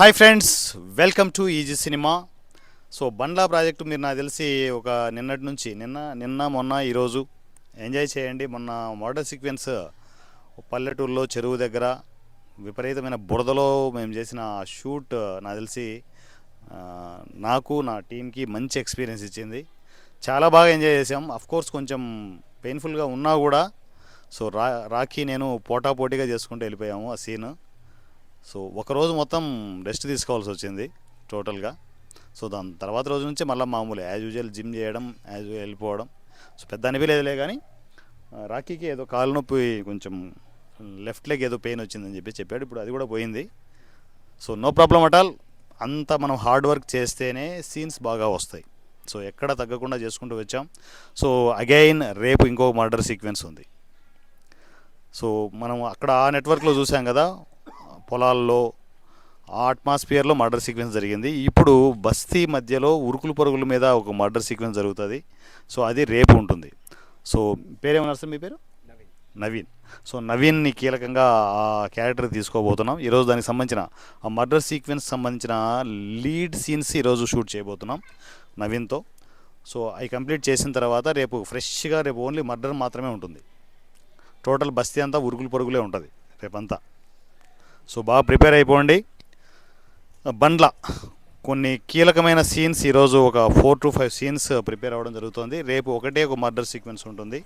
Hi friends welcome to easy cinema. So Bandla project మీరు నాకు తెలిసి ఒక నిన్నటి నుంచి నిన్న నిన్న మొన్న ఈరోజు ఎంజాయ్ చేయండి. మొన్న మోడల్ సీక్వెన్స్ పల్లెటూరులో చెరువు దగ్గర విపరీతమైన బురదలో మేము చేసిన షూట్ నాకు తెలిసి నాకు నా టీంకి మంచి ఎక్స్పీరియన్స్ ఇచ్చింది. చాలా బాగా ఎంజాయ్ చేసాం అఫ్ కోర్స్ కొంచెం పెయిన్ఫుల్గా ఉన్నా కూడా సో రా రాఖీ నేను పోటాపోటీగా చేసుకుంటూ వెళ్ళిపోయాము ఆ సీన్ సో ఒకరోజు మొత్తం రెస్ట్ తీసుకోవాల్సి వచ్చింది టోటల్గా. సో దాని తర్వాత రోజు నుంచి మళ్ళీ మామూలు యాజ్ యూజువల్ జిమ్ చేయడం యాజ్ యూజువల్ వెళ్ళిపోవడం. సో పెద్ద అనిపించలేదులే కానీ రాకీకి రాఖీకి ఏదో కాలు నొప్పి కొంచెం లెఫ్ట్ లెగ్ ఏదో పెయిన్ వచ్చిందని చెప్పి చెప్పాడు. ఇప్పుడు అది కూడా పోయింది. So no problem at all. అంత మనం హార్డ్ వర్క్ చేస్తేనే సీన్స్ బాగా వస్తాయి. సో ఎక్కడ తగ్గకుండా చేసుకుంటూ వచ్చాం. సో అగైన్ రేపు ఇంకో మర్డర్ సీక్వెన్స్ ఉంది. సో మనం అక్కడ ఆ నెట్వర్క్లో చూసాం కదా పొలాల్లో ఆ అట్మాస్ఫియర్లో మర్డర్ సీక్వెన్స్ జరిగింది. ఇప్పుడు బస్తీ మధ్యలో ఉరుకులు పరుగుల మీద ఒక మర్డర్ సీక్వెన్స్ జరుగుతుంది. సో అది రేపు ఉంటుంది. సో పేరేమన్నారు సార్ మీ పేరు? నవీన్. సో నవీన్ని కీలకంగా ఆ క్యారెక్టర్ తీసుకోబోతున్నాం. ఈరోజు దానికి సంబంధించిన ఆ మర్డర్ సీక్వెన్స్ సంబంధించిన లీడ్ సీన్స్ ఈరోజు షూట్ చేయబోతున్నాం నవీన్తో. సో అవి కంప్లీట్ చేసిన తర్వాత రేపు ఫ్రెష్గా రేపు ఓన్లీ మర్డర్ మాత్రమే ఉంటుంది. టోటల్ బస్తీ అంతా ఉరుకులు పొరుగులే ఉంటుంది రేపంతా. సో బాగా ప్రిపేర్ అయిపోండి. బండ్ల కొన్ని కీలకమైన సీన్స్ ఈరోజు ఒక four to five scenes prepare అవ్వడం జరుగుతుంది. రేపు ఒకటే ఒక మర్డర్ సీక్వెన్స్ ఉంటుంది.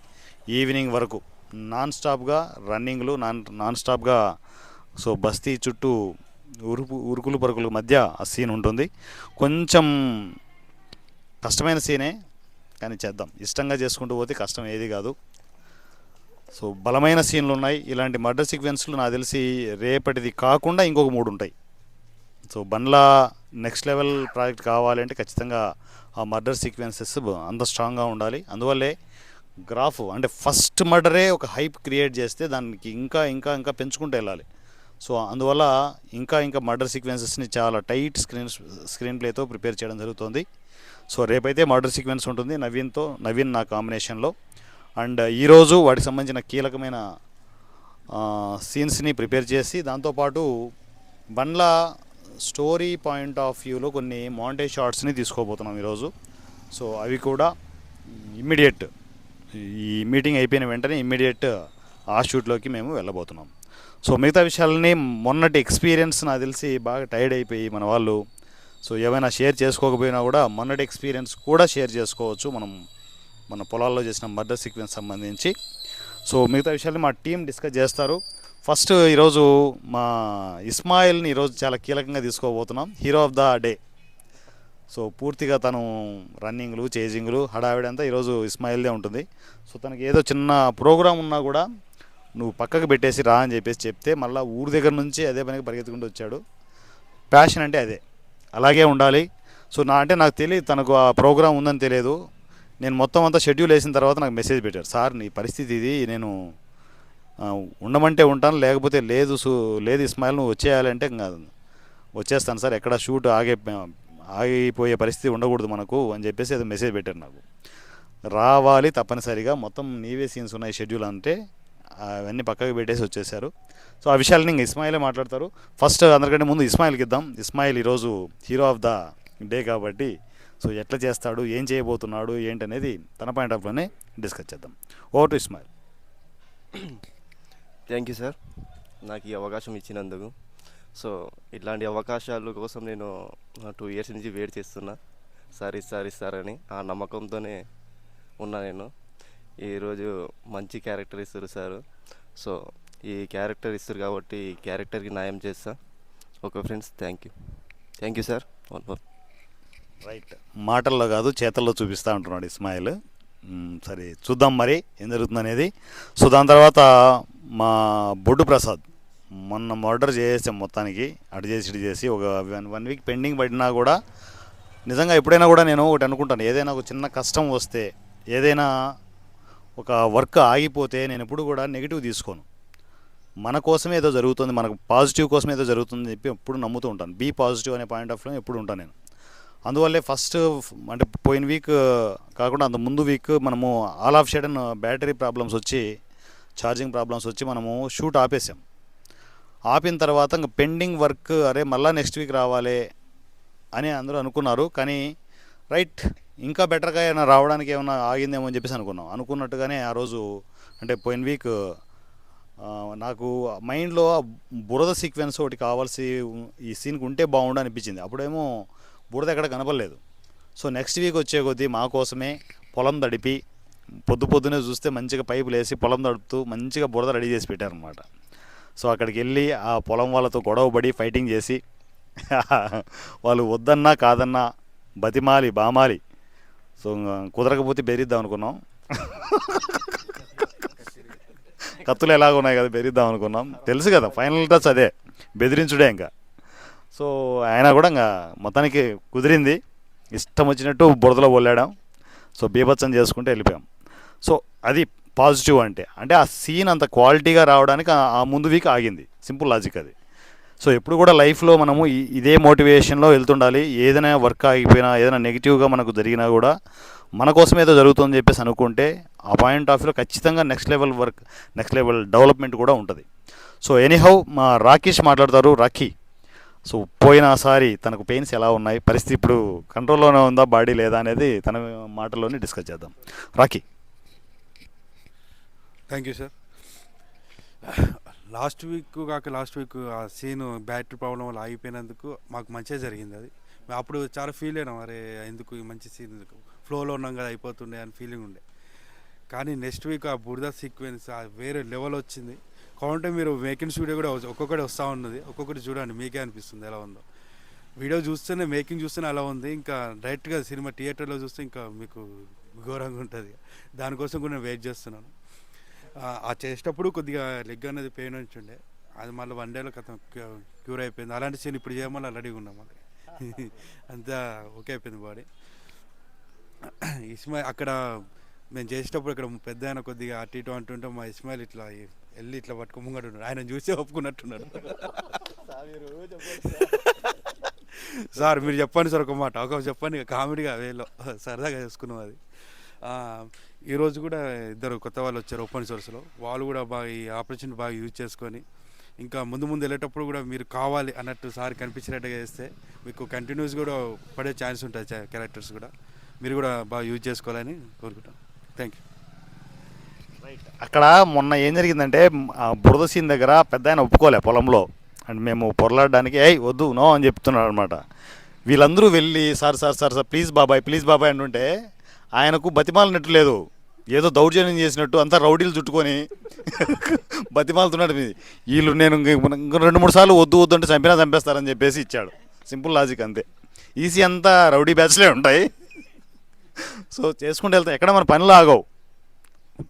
ఈవినింగ్ వరకు నాన్ స్టాప్గా రన్నింగ్లు నాన్ నాన్ స్టాప్గా సో బస్తీ చుట్టూ ఉరుపు ఉరుకులు పరుకుల మధ్య ఆ సీన్ ఉంటుంది. కొంచెం కష్టమైన సీనే కానీ చేద్దాం. ఇష్టంగా చేసుకుంటూ పోతే కష్టం ఏది కాదు. సో బలమైన సీన్లు ఉన్నాయి ఇలాంటి మర్డర్ సీక్వెన్స్లు నాకు తెలిసి రేపటిది కాకుండా ఇంకొక మూడు ఉంటాయి so Bandla next level project కావాలంటే ఖచ్చితంగా ఆ మర్డర్ సీక్వెన్సెస్ అంత స్ట్రాంగ్గా ఉండాలి. అందువల్లే గ్రాఫ్ అంటే ఫస్ట్ మర్డరే ఒక హైప్ క్రియేట్ చేస్తే దానికి ఇంకా ఇంకా ఇంకా పెంచుకుంటూ వెళ్ళాలి. సో అందువల్ల ఇంకా ఇంకా మర్డర్ సీక్వెన్సెస్ని చాలా టైట్ స్క్రీన్ స్క్రీన్ ప్లేతో ప్రిపేర్ చేయడం జరుగుతుంది. సో రేపైతే మర్డర్ సీక్వెన్స్ ఉంటుంది నవీన్తో నవీన్ నా కాంబినేషన్లో. అండ్ ఈరోజు వాటికి సంబంధించిన కీలకమైన సీన్స్ని ప్రిపేర్ చేసి దాంతోపాటు బండ్ల స్టోరీ పాయింట్ ఆఫ్ వ్యూలో కొన్ని మౌంటేజ్ షార్ట్స్ని తీసుకోబోతున్నాం ఈరోజు. సో అవి కూడా ఇమ్మీడియట్ ఈ మీటింగ్ అయిపోయిన వెంటనే ఇమ్మీడియట్ ఆ షూట్లోకి మేము వెళ్ళబోతున్నాం. సో మిగతా విషయాలని మొన్నటి ఎక్స్పీరియన్స్ నాకు తెలిసి బాగా టైర్డ్ అయిపోయి మన వాళ్ళు. సో ఏమైనా షేర్ చేసుకోకపోయినా కూడా మొన్నటి ఎక్స్పీరియన్స్ కూడా షేర్ చేసుకోవచ్చు. మనం మన పొలాల్లో చేసిన మర్డర్ సీక్వెన్స్ సంబంధించి. సో మిగతా విషయాలు మా టీం డిస్కస్ చేస్తారు. ఫస్ట్ ఈరోజు మా ఇస్మాయిల్ని ఈరోజు చాలా కీలకంగా తీసుకోబోతున్నాం. Hero of the day so పూర్తిగా తను రన్నింగ్లు చేజింగ్లు హడావిడి అంతా ఈరోజు ఇస్మాయిల్దే ఉంటుంది. సో తనకి ఏదో చిన్న ప్రోగ్రామ్ ఉన్నా కూడా నువ్వు పక్కకు పెట్టేసి రా అని చెప్పేసి చెప్తే మళ్ళీ ఊరి దగ్గర నుంచి అదే పనికి పరిగెత్తుకుంటూ వచ్చాడు. ప్యాషన్ అంటే అదే. అలాగే ఉండాలి. సో నా అంటే నాకు తెలియదు తనకు ఆ ప్రోగ్రామ్ ఉందని తెలియదు. నేను మొత్తం అంతా షెడ్యూల్ వేసిన తర్వాత నాకు మెసేజ్ పెట్టారు. సార్ నీ పరిస్థితి ఇది నేను ఉండమంటే ఉంటాను లేకపోతే లేదు సు లేదు ఇస్మాయిల్ నువ్వు వచ్చేయాలంటే కాదు వచ్చేస్తాను సార్ ఎక్కడ షూట్ ఆగే ఆగిపోయే పరిస్థితి ఉండకూడదు మనకు అని చెప్పేసి అది మెసేజ్ పెట్టారు నాకు. రావాలి తప్పనిసరిగా మొత్తం నీవే సీన్స్ ఉన్నాయి షెడ్యూల్ అంటే అవన్నీ పక్కకు పెట్టేసి వచ్చేసారు సో ఆ విషయాలు ఇంక ఇస్మాయిలే మాట్లాడతారు. ఫస్ట్ అందరికంటే ముందు ఇస్మాయిల్కి ఇద్దాం. ఇస్మాయిల్ ఈరోజు హీరో ఆఫ్ ద డే కాబట్టి సో ఎట్లా చేస్తాడు ఏం చేయబోతున్నాడు ఏంటనేది తన పాయింట్ ఆఫ్ వ్యూనే డిస్కస్ చేద్దాం. Over to Ismail thank you sir నాకు ఈ అవకాశం ఇచ్చినందుకు. సో ఇట్లాంటి అవకాశాల కోసం నేను టూ ఇయర్స్ నుంచి వెయిట్ చేస్తున్నా. సార్ ఇస్తారు ఇస్తారని ఆ నమ్మకంతోనే ఉన్నా నేను. ఈరోజు మంచి క్యారెక్టర్ ఇస్తారు సార్ సో ఈ క్యారెక్టర్ ఇస్తారు కాబట్టి ఈ క్యారెక్టర్కి న్యాయం చేస్తా. Okay friends thank you thank you sir one more right మాటల్లో కాదు చేతల్లో చూపిస్తూ అంటున్నాడు ఇస్మాయిల్. సరే చూద్దాం మరి ఏం జరుగుతుంది అనేది సో దాని తర్వాత మా బొడ్డు ప్రసాద్ మొన్న మర్డర్ చేసేసాం మొత్తానికి అటు చేసి ఇటు చేసి ఒక వన్ వన్ వీక్ పెండింగ్ పడినా కూడా నిజంగా ఎప్పుడైనా కూడా నేను ఒకటి అనుకుంటాను. ఏదైనా ఒక చిన్న కష్టం వస్తే ఏదైనా ఒక వర్క్ ఆగిపోతే నేను ఎప్పుడు కూడా నెగిటివ్ తీసుకోను. మన కోసం ఏదో జరుగుతుంది మనకు పాజిటివ్ కోసం ఏదో జరుగుతుంది చెప్పి ఎప్పుడు నమ్ముతూ ఉంటాను. బీ పాజిటివ్ అనే పాయింట్ ఆఫ్ వ్యూ ఎప్పుడు ఉంటాను నేను. అందువల్లే ఫస్ట్ అంటే పోయిన వీక్ కాకుండా అంత ముందు వీక్ మనము all of sudden battery problems వచ్చి ఛార్జింగ్ ప్రాబ్లమ్స్ వచ్చి మనము షూట్ ఆపేసాం. ఆపిన తర్వాత ఇంకా పెండింగ్ వర్క్ అరే మళ్ళీ నెక్స్ట్ వీక్ రావాలి అని అందరూ అనుకున్నారు. కానీ రైట్ ఇంకా బెటర్గా ఏమైనా రావడానికి ఏమైనా ఆగిందేమో అని చెప్పేసి అనుకున్నాం. అనుకున్నట్టుగానే ఆ రోజు అంటే పోయిన వీక్ నాకు మైండ్లో బురద సీక్వెన్స్ ఒకటి కావాల్సి ఈ సీన్కి ఉంటే బాగుండు అనిపించింది. అప్పుడేమో బూడిద ఎక్కడ కనపడలేదు. సో నెక్స్ట్ వీక్ వచ్చే కొద్దీ మా కోసమే పొలం తడిపి పొద్దు పొద్దునే చూస్తే మంచిగా పైపులు వేసి పొలం తడుపుతూ మంచిగా బురద రెడీ చేసి పెట్టారనమాట సో అక్కడికి వెళ్ళి ఆ పొలం వాళ్ళతో గొడవ పడి ఫైటింగ్ చేసి వాళ్ళు వద్దన్నా కాదన్నా బతిమాలి బామాలి. సో కుదరకపోతే బెరిద్దాం అనుకున్నాం. కత్తులు ఎలాగ ఉన్నాయి కదా బెరిద్దాం అనుకున్నాం. తెలుసు కదా ఫైనల్ టచ్ అదే. బెదిరించుడే ఇంకా. సో ఆయన కూడా ఇంకా మొత్తానికి కుదిరింది. ఇష్టం వచ్చినట్టు బురదలో వల్లాడాం సో బీభత్సం చేసుకుంటే వెళ్ళిపోయాం. సో అది పాజిటివ్ అంటే అంటే ఆ సీన్ అంత క్వాలిటీగా రావడానికి ఆ- ముందు వీక్ ఆగింది. సింపుల్ లాజిక్ అది. సో ఎప్పుడు కూడా లైఫ్లో మనము ఇదే మోటివేషన్లో వెళ్తుండాలి. ఏదైనా వర్క్ ఆగిపోయినా ఏదైనా నెగిటివ్గా మనకు జరిగినా కూడా మన కోసం ఏదో జరుగుతుందని చెప్పేసి అనుకుంటే ఆ పాయింట్ ఆఫ్ వ్యూలో ఖచ్చితంగా next level work next level development కూడా ఉంటుంది. సో ఎనీహౌ మా రాకేష్ మాట్లాడతారు. రాఖీ. సో పోయినసారి తనకు పెయిన్స్ ఎలా ఉన్నాయి? పరిస్థితి ఇప్పుడు కంట్రోల్లోనే ఉందా బాడీ లేదా అనేది తన మాటల్లోనే డిస్కస్ చేద్దాం. Rocky thank you sir. Last week కాక లాస్ట్ వీక్ ఆ సీన్ బ్యాటరీ ప్రాబ్లం వల్ల ఆగిపోయినందుకు మాకు మంచిగా జరిగింది అది. మేము అప్పుడు చాలా ఫీల్ అయినాం. అరే ఎందుకు ఈ మంచి సీన్ ఎందుకు? ఫ్లోలో ఉన్నాం కదా అయిపోతుండే అని ఫీలింగ్ ఉండే. కానీ నెక్స్ట్ వీక్ ఆ బురద సీక్వెన్స్ వేరే లెవెల్ వచ్చింది. కావాలంటే మీరు మేకింగ్ వీడియో కూడా ఒక్కొక్కటి వస్తూ ఉన్నది. ఒక్కొక్కటి చూడండి మీకే అనిపిస్తుంది ఎలా ఉందో. వీడియో చూస్తేనే మేకింగ్ చూస్తేనే అలా ఉంది. ఇంకా డైరెక్ట్గా సినిమా థియేటర్లో చూస్తే ఇంకా మీకు ఘోరంగా ఉంటుంది. దానికోసం కూడా నేను వెయిట్ చేస్తున్నాను. ఆ- చేసేటప్పుడు కొద్దిగా లెగ్ అనేది పెయిన్ వచ్చి ఉండే అది మళ్ళీ వన్ డేలో కథ క్యూర్ అయిపోయింది. అలాంటి సీన్ ఇప్పుడు చేయమని రెడీగా ఉన్నాం మళ్ళీ. అంతా ఓకే అయిపోయింది బాడీ. ఇస్మాయిల్ అక్కడ మేము చేసేటప్పుడు ఇక్కడ పెద్ద అయిన కొద్దిగా అటు ఇటు అంటుంటే మా ఇస్మాయిల్ ఇట్లా వెళ్ళి ఇట్లా పట్టుకు ముంగట్టున్నాడు ఆయన చూసే ఒప్పుకున్నట్టున్నాడు. సార్ మీరు చెప్పండి సార్ ఒక మాట. ఒక చెప్పండి కామెడీగా వేలో. సరదాగా చేసుకున్నాం అది. ఈరోజు కూడా ఇద్దరు కొత్త వాళ్ళు వచ్చారు ఓపెన్ సోర్స్లో. వాళ్ళు కూడా బాగా ఈ ఆపర్చునిటీ బాగా యూజ్ చేసుకొని ఇంకా ముందు ముందు వెళ్ళేటప్పుడు కూడా మీరు కావాలి అన్నట్టు సార్ కనిపించినట్టుగా చేస్తే మీకు కంటిన్యూస్ కూడా పడే ఛాన్స్ ఉంటుంది క్యారెక్టర్స్ కూడా. మీరు కూడా బాగా యూజ్ చేసుకోవాలని కోరుకుంటాం థ్యాంక్ యూ అక్కడ మొన్న ఏం జరిగిందంటే బురద సీన్ దగ్గర పెద్ద ఆయన ఒప్పుకోలే పొలంలో. అండ్ మేము పొరలాడడానికి ఏయ్ వద్దు నో అని చెప్తున్నాడు అనమాట. వీళ్ళందరూ వెళ్ళి sir sir sir sir please బాబాయ్ ప్లీజ్ బాబాయ్ అంటుంటే ఆయనకు బతిమాలినట్టు లేదు. ఏదో దౌర్జన్యం చేసినట్టు అంతా రౌడీలు చుట్టుకొని బతిమాలుతున్నాడు మీది వీళ్ళు నేను ఇంక ఇంక రెండు మూడు సార్లు వద్దు వద్దు అంటే చంపినా చంపేస్తారని చెప్పేసి ఇచ్చాడు. సింపుల్ లాజిక్ అంతే. ఈసీ అంతా రౌడీ బ్యాచ్లే ఉంటాయి. సో చేసుకుంటూ వెళ్తాం ఎక్కడ మన పనులు ఆగవు.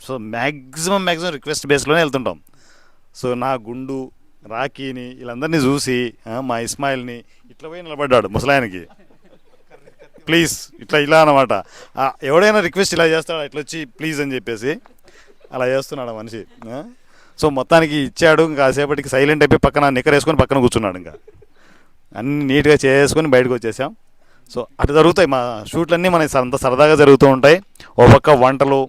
సో మ్యాక్సిమం మ్యాక్సిమం రిక్వెస్ట్ బేస్లోనే వెళ్తుంటాం. సో నా గుండు రాకీని వీళ్ళందరినీ చూసి మా ఇస్మాయిల్ని ఇట్లా పోయి నిలబడ్డాడు ముసలాయనకి. ప్లీజ్ ఇట్లా ఇలా అనమాట ఎవడైనా రిక్వెస్ట్ ఇలా చేస్తాడు ఇట్లా వచ్చి ప్లీజ్ అని చెప్పేసి. అలా చేస్తున్నాడు మనిషి సో మొత్తానికి ఇచ్చాడు ఇంకా కాసేపటికి సైలెంట్ అయిపోయి పక్కన నిక్కరేసుకొని పక్కన కూర్చున్నాడు ఇంకా. అన్ని నీట్గా చేసుకొని బయటకు వచ్చేసాం. సో అటు జరుగుతాయి మా షూట్లన్నీ మన అంత సరదాగా జరుగుతూ ఉంటాయి. ఓ పక్క వంటలు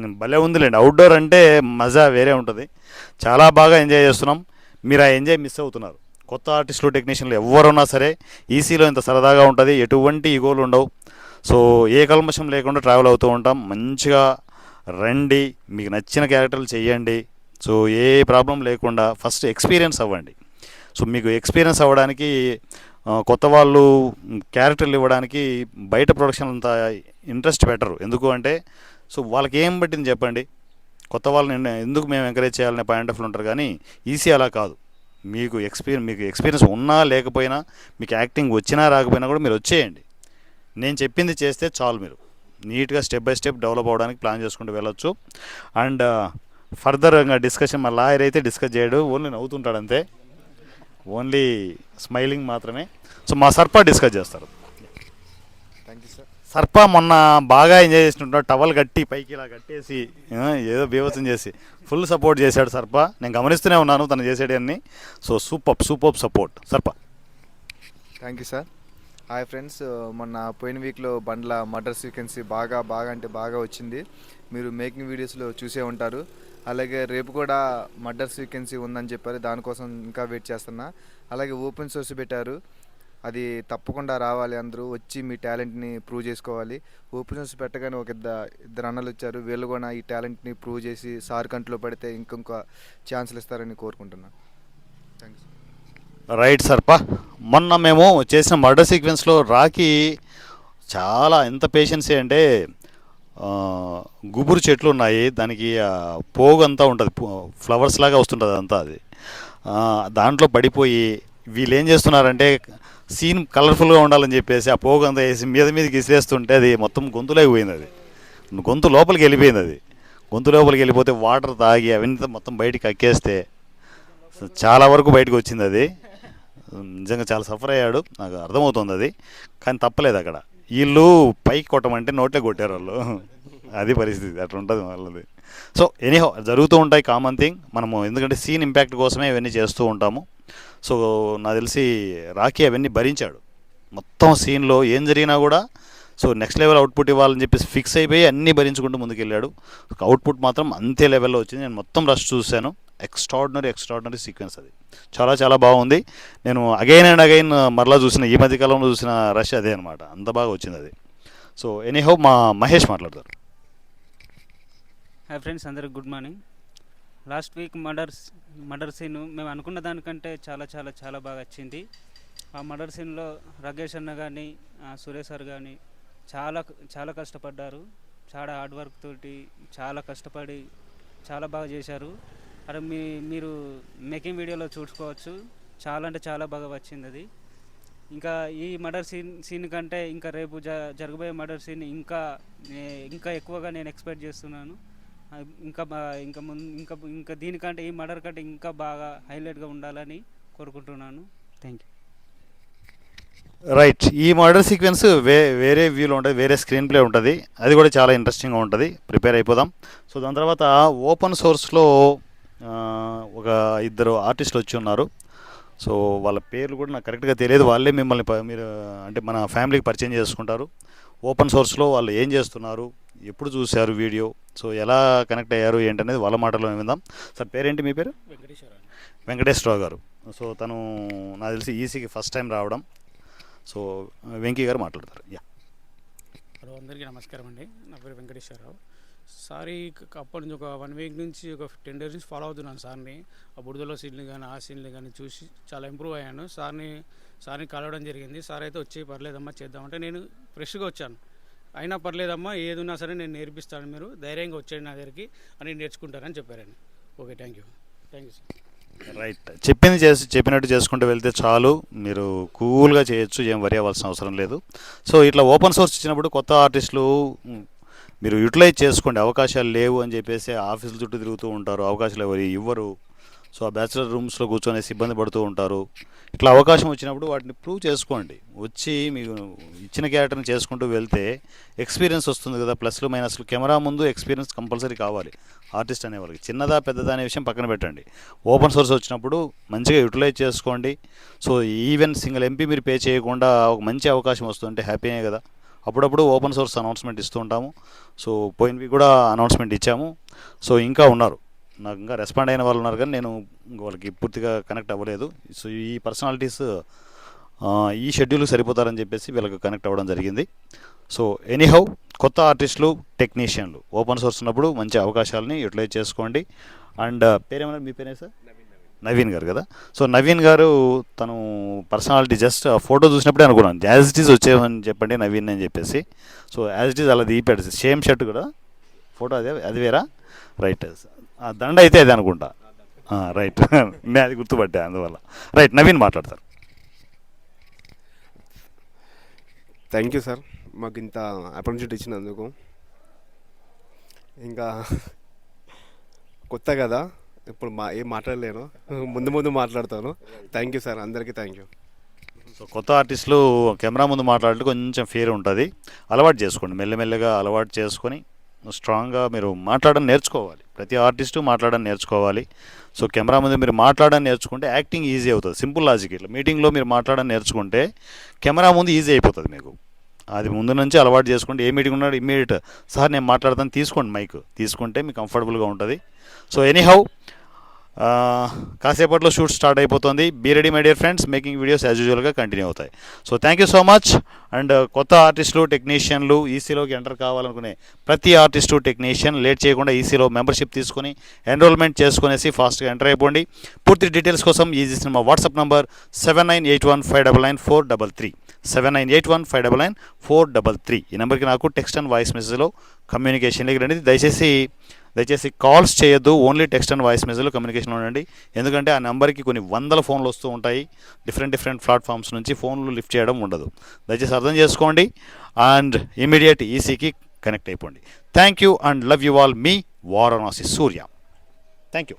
భలే ఉందిలేండి. అవుట్డోర్ అంటే మజా వేరే ఉంటుంది. చాలా బాగా ఎంజాయ్ చేస్తున్నాం. మీరు ఆ ఎంజాయ్ మిస్ అవుతున్నారు. కొత్త ఆర్టిస్టులు టెక్నీషియన్లు ఎవరున్నా సరే ఈసీలో ఇంత సరదాగా ఉంటుంది. ఎటువంటి ఈగోలు ఉండవు. సో ఏ కల్మషం లేకుండా ట్రావెల్ అవుతూ ఉంటాం. మంచిగా రండి. మీకు నచ్చిన క్యారెక్టర్లు చేయండి సో ఏ ప్రాబ్లం లేకుండా ఫస్ట్ ఎక్స్పీరియన్స్ అవ్వండి. సో మీకు ఎక్స్పీరియన్స్ అవ్వడానికి కొత్త వాళ్ళు క్యారెక్టర్లు ఇవ్వడానికి బయట ప్రొడక్షన్ అంత ఇంట్రెస్ట్ పెట్టరు. ఎందుకు అంటే సో వాళ్ళకి ఏం పట్టింది చెప్పండి? కొత్త వాళ్ళని ఎందుకు మేము ఎంకరేజ్ చేయాలనే పాయింట్ ఆఫ్ ఉంటారు కానీ ఈసీ అలా కాదు. మీకు ఎక్స్పీరియన్స్ మీకు ఎక్స్పీరియన్స్ ఉన్నా లేకపోయినా మీకు యాక్టింగ్ వచ్చినా రాకపోయినా కూడా మీరు వచ్చేయండి. నేను చెప్పింది చేస్తే చాలు మీరు. నీట్గా స్టెప్ బై స్టెప్ డెవలప్ అవ్వడానికి ప్లాన్ చేసుకుంటూ వెళ్ళొచ్చు. అండ్ ఫర్దర్ ఇంకా డిస్కషన్ మా లాయర్ అయితే డిస్కస్ చేయడు. ఓన్లీ నవ్వుతుంటాడు అంతే. ఓన్లీ స్మైలింగ్ మాత్రమే. సో మా సర్పా డిస్కస్ చేస్తారు. సర్ప మొన్న బాగా ఎంజాయ్ చేసినట్టు టవల్ కట్టి పైకి ఇలా కట్టేసి ఏదో బీభత్సం చేసి ఫుల్ సపోర్ట్ చేశాడు సర్ప. నేను గమనిస్తూనే ఉన్నాను తను చేసేటి సో సూపర్ సూపర్ సపోర్ట్. సర్ప. Thank you sir hi friends మొన్న పోయిన వీక్లో బండ్ల మర్డర్ సీక్వెన్సీ బాగా బాగా అంటే బాగా వచ్చింది. మీరు మేకింగ్ వీడియోస్లో చూసే ఉంటారు. అలాగే రేపు కూడా మర్డర్ సీక్వెన్సీ ఉందని చెప్పారు. దానికోసం ఇంకా వెయిట్ చేస్తున్నా. అలాగే ఓపెన్ సోర్స్ పెట్టారు. అది తప్పకుండా రావాలి అందరూ వచ్చి మీ టాలెంట్ని ప్రూవ్ చేసుకోవాలి. ఓపెన్ సోర్స్ పెట్టగానే ఒక ఇద్దరు ఇద్దరు అన్నలు వచ్చారు. వీళ్ళు కూడా ఈ టాలెంట్ని ప్రూవ్ చేసి సార్ కంట్లో పడితే ఇంకొక ఛాన్సులు ఇస్తారని కోరుకుంటున్నాను థ్యాంక్స్ రైట్ సర్పా మొన్న మేము చేసిన మర్డర్ సీక్వెన్స్లో రాకి చాలా ఎంత పేషెన్సీ అంటే గుబురు చెట్లు ఉన్నాయి. దానికి పోగు అంతా ఉంటుంది. ఫ్లవర్స్ లాగా వస్తుంటుంది అంతా అది. దాంట్లో పడిపోయి వీళ్ళు ఏం చేస్తున్నారంటే సీన్ కలర్ఫుల్గా ఉండాలని చెప్పేసి ఆ పోగు అంతా వేసి మీద మీదకి ఇసిరేస్తుంటే అది మొత్తం గొంతులోకి పోయింది అది. గొంతు లోపలికి వెళ్ళిపోయింది అది. గొంతు లోపలికి వెళ్ళిపోతే వాటర్ తాగి అవన్నీ మొత్తం బయటికి అక్కేస్తే చాలా వరకు బయటకు వచ్చింది అది. నిజంగా చాలా సఫర్ అయ్యాడు. నాకు అర్థమవుతుంది అది. కానీ తప్పలేదు అక్కడ. వీళ్ళు పైకి కొట్టమంటే నోట్లే కొట్టారు వాళ్ళు. అది పరిస్థితి. అట్లా ఉంటుంది వాళ్ళది. సో ఎనీహో జరుగుతూ ఉంటాయి కామన్ థింగ్. మనము ఎందుకంటే సీన్ ఇంపాక్ట్ కోసమే ఇవన్నీ చేస్తూ ఉంటాము. సో నాకు తెలిసి రాకీ అవన్నీ భరించాడు. మొత్తం సీన్లో ఏం జరిగినా కూడా సో నెక్స్ట్ లెవెల్ అవుట్పుట్ ఇవ్వాలని చెప్పేసి ఫిక్స్ అయిపోయి అన్నీ భరించుకుంటూ ముందుకెళ్ళాడు. అవుట్పుట్ మాత్రం అంతే లెవెల్లో వచ్చింది. నేను మొత్తం రష్ చూశాను. ఎక్స్ట్రాడినరీ ఎక్స్ట్రాడినరీ సీక్వెన్స్ అది. చాలా చాలా బాగుంది. నేను అగైన్ అండ్ అగైన్ మరలా చూసిన ఈ మధ్య కాలంలో చూసిన రష్ అదే అనమాట అంత బాగా వచ్చింది అది. సో ఎనీహౌ మా మహేష్ మాట్లాడతారు. హాయ్ ఫ్రెండ్స్ అందరికి good morning last week murders murder scene మేము అనుకున్న దానికంటే చాలా చాలా చాలా బాగా వచ్చింది. ఆ మర్డర్ సీన్లో రగేష్ అన్న కానీ సురేష్ సార్ కానీ చాలా చాలా కష్టపడ్డారు. చాలా హార్డ్ వర్క్ తోటి చాలా కష్టపడి చాలా బాగా చేశారు. అరే మీ మీరు మేకింగ్ వీడియోలో చూసుకోవచ్చు. చాలా అంటే చాలా బాగా వచ్చింది అది. ఇంకా ఈ మర్డర్ సీన్ సీన్ కంటే ఇంకా రేపు జ జరగబోయే మర్డర్ సీన్ ఇంకా ఇంకా ఎక్కువగా నేను ఎక్స్పెక్ట్ చేస్తున్నాను. ఇంకా బా ఇంకా ముందు ఇంకా ఇంకా దీనికంటే ఈ మర్డర్ కంటే ఇంకా బాగా హైలైట్గా ఉండాలని కోరుకుంటున్నాను. థ్యాంక్ యూ రైట్ ఈ మర్డర్ సీక్వెన్స్ వే వేరే వ్యూలో ఉంటుంది వేరే స్క్రీన్ ప్లే ఉంటుంది. అది కూడా చాలా ఇంట్రెస్టింగ్గా ఉంటుంది. ప్రిపేర్ అయిపోదాం. సో దాని తర్వాత ఓపెన్ సోర్స్లో ఒక ఇద్దరు ఆర్టిస్టులు వచ్చి ఉన్నారు. సో వాళ్ళ పేర్లు కూడా నాకు కరెక్ట్గా తెలియదు. వాళ్ళే మిమ్మల్ని మీరు అంటే మన ఫ్యామిలీకి పరిచయం చేసుకుంటారు. ఓపెన్ సోర్స్లో వాళ్ళు ఏం చేస్తున్నారు? ఎప్పుడు చూశారు వీడియో? సో ఎలా కనెక్ట్ అయ్యారు? ఏంటనేది వాళ్ళ మాటలో విందాం. సార్ పేరేంటి మీ పేరు? వెంకటేశ్వర వెంకటేశ్వరరావు గారు. సో తను నాకు తెలిసి ఈసీకి ఫస్ట్ టైం రావడం. సో వెంకీ గారు మాట్లాడతారు. యా. హలో అందరికీ నమస్కారం అండి. నా పేరు వెంకటేశ్వరరావు. సారీ అప్పటి నుంచి ఒక వన్ వీక్ నుంచి ఒక టెన్ డేస్ నుంచి ఫాలో అవుతున్నాను సార్ని. ఆ బుడదలో సీన్లు కానీ ఆ సీన్లు కానీ చూసి చాలా ఇంప్రూవ్ అయ్యాను. సార్ని సార్ని కలవడం జరిగింది. సార్ అయితే వచ్చి పర్లేదమ్మా చేద్దామంటే నేను ఫ్రెష్గా వచ్చాను. అయినా పర్లేదమ్మా ఏదున్నా సరే నేను నేర్పిస్తాను మీరు. ధైర్యంగా వచ్చేయండి నా దగ్గరికి. అని నేర్చుకుంటారని చెప్పారండి. Okay thank you. Thank you sir. Right. చెప్పింది చేసి చెప్పినట్టు చేసుకుంటూ వెళ్తే చాలు. మీరు కూల్గా చేయొచ్చు ఏం వరి అవ్వాల్సిన అవసరం లేదు. సో ఇట్లా ఓపెన్ సోర్స్ ఇచ్చినప్పుడు కొత్త ఆర్టిస్టులు మీరు యూటిలైజ్ చేసుకోండి. అవకాశాలు లేవు అని చెప్పేసి ఆఫీసుల చుట్టూ తిరుగుతూ ఉంటారు. అవకాశాలు ఎవరు ఇవ్వరు. సో ఆ బ్యాచిలర్ రూమ్స్లో కూర్చొని ఇబ్బంది పడుతూ ఉంటారు. ఇట్లా అవకాశం వచ్చినప్పుడు వాటిని ప్రూవ్ చేసుకోండి. వచ్చి మీకు ఇచ్చిన క్యారెక్టర్ని చేసుకుంటూ వెళ్తే ఎక్స్పీరియన్స్ వస్తుంది కదా ప్లస్లు మైనస్లు. కెమెరా ముందు ఎక్స్పీరియన్స్ కంపల్సరీ కావాలి ఆర్టిస్ట్ అనేవాళ్ళకి చిన్నదా పెద్దదా అనే విషయం పక్కన పెట్టండి. ఓపెన్ సోర్స్ వచ్చినప్పుడు మంచిగా యూటిలైజ్ చేసుకోండి. సో ఈవెన్ సింగిల్ ఎంపీ మీరు పే చేయకుండా ఒక మంచి అవకాశం వస్తుంటే హ్యాపీనే కదా. అప్పుడప్పుడు ఓపెన్ సోర్స్ అనౌన్స్మెంట్ ఇస్తూ ఉంటాము. సో పోయినవి కూడా అనౌన్స్మెంట్ ఇచ్చాము. సో ఇంకా ఉన్నారు. నాకు ఇంకా రెస్పాండ్ అయిన వాళ్ళు ఉన్నారు కానీ నేను వాళ్ళకి పూర్తిగా కనెక్ట్ అవ్వలేదు. సో ఈ పర్సనాలిటీస్ ఈ షెడ్యూల్ సరిపోతారని చెప్పేసి వీళ్ళకి కనెక్ట్ అవ్వడం జరిగింది. సో ఎనీహౌ కొత్త ఆర్టిస్టులు టెక్నీషియన్లు ఓపెన్ సోర్స్ ఉన్నప్పుడు మంచి అవకాశాలని యూటిలైజ్ చేసుకోండి. అండ్ పేరేమన్నారు మీ పేరే సార్? నవీన్ గారు. కదా? సో నవీన్ గారు తను పర్సనాలిటీ జస్ట్ ఫోటో చూసినప్పుడే అనుకున్నాను. యాజ్ ఇట్ ఈజ్ వచ్చేవని చెప్పండి నవీన్ అని చెప్పేసి. సో యాజ్ ఇట్ ఈజ్ అలా దీపాడు సేమ్ షర్ట్ కూడా ఫోటో అదే అది వేరా? రైట్ దండ అయితే అదే అనుకుంటా. రైట్ నేను అది గుర్తుపట్టా అందువల్ల. రైట్ నవీన్ మాట్లాడతారు. థ్యాంక్ యూ సార్ మాకు ఇంత ఆపర్చునిటీ ఇచ్చినందుకు ఇంకా కొత్త కదా ఇప్పుడు మా ఏం మాట్లాడలేను. ముందు ముందు మాట్లాడతాను. థ్యాంక్ యూ సార్ అందరికీ థ్యాంక్ యూ సో కొత్త ఆర్టిస్టులు కెమెరా ముందు మాట్లాడితే కొంచెం ఫేర్ ఉంటుంది. అలవాటు చేసుకోండి. మెల్లమెల్లగా అలవాటు చేసుకొని స్ట్రాంగ్గా మీరు మాట్లాడడం నేర్చుకోవాలి. ప్రతి ఆర్టిస్టు మాట్లాడడం నేర్చుకోవాలి. సో కెమెరా ముందు మీరు మాట్లాడడం నేర్చుకుంటే యాక్టింగ్ ఈజీ అవుతుంది. సింపుల్ లాజిక్ ఇట్లా. మీటింగ్లో మీరు మాట్లాడడం నేర్చుకుంటే కెమెరా ముందు ఈజీ అయిపోతుంది మీకు. అది ముందు నుంచి అలవాటు చేసుకుంటే ఏ మీటింగ్ ఉన్నాడు ఇమ్మీడియట్ సార్ నేను మాట్లాడతాను తీసుకోండి మైక్ తీసుకుంటే మీకు కంఫర్టబుల్గా ఉంటుంది. సో ఎనీహౌ కాసేపట్లో షూట్ స్టార్ట్ అయిపోతుంది. Be ready my dear friends making videos as యూజువల్గా కంటిన్యూ అవుతాయి. So thank you so much and కొత్త ఆర్టిస్టులు టెక్నీషియన్లు ఈసీలోకి ఎంటర్ కావాలనుకునే ప్రతి ఆర్టిస్టు టెక్నీషియన్ లేట్ చేయకుండా ఈసీలో మెంబర్షిప్ తీసుకొని ఎన్రోల్మెంట్ చేసుకునేసి ఫాస్ట్గా ఎంటర్ అయిపోండి. పూర్తి డీటెయిల్స్ కోసం easy cinema WhatsApp number seven nine eight one five double nine four double three seven nine eight one five double nine four double three ఈ నెంబర్కి నాకు టెక్స్ట్ అండ్ వాయిస్ మెసేజ్లో కమ్యూనికేషన్లోకి రండి దయచేసి దయచేసి కాల్స్ చేయొద్దు ఓన్లీ టెక్స్ట్ అండ్ వాయిస్ మెసేజ్లో communication ఉండండి. ఎందుకంటే ఆ నెంబర్కి కొన్ని వందల ఫోన్లు వస్తూ ఉంటాయి. డిఫరెంట్ డిఫరెంట్ ప్లాట్ఫామ్స్ నుంచి ఫోన్లు లిఫ్ట్ చేయడం ఉండదు. దయచేసి అర్థం చేసుకోండి అండ్ ఇమీడియట్ ఈసీకి కనెక్ట్ అయిపోండి. Thank you and love you all me Varanasi Surya. Thank you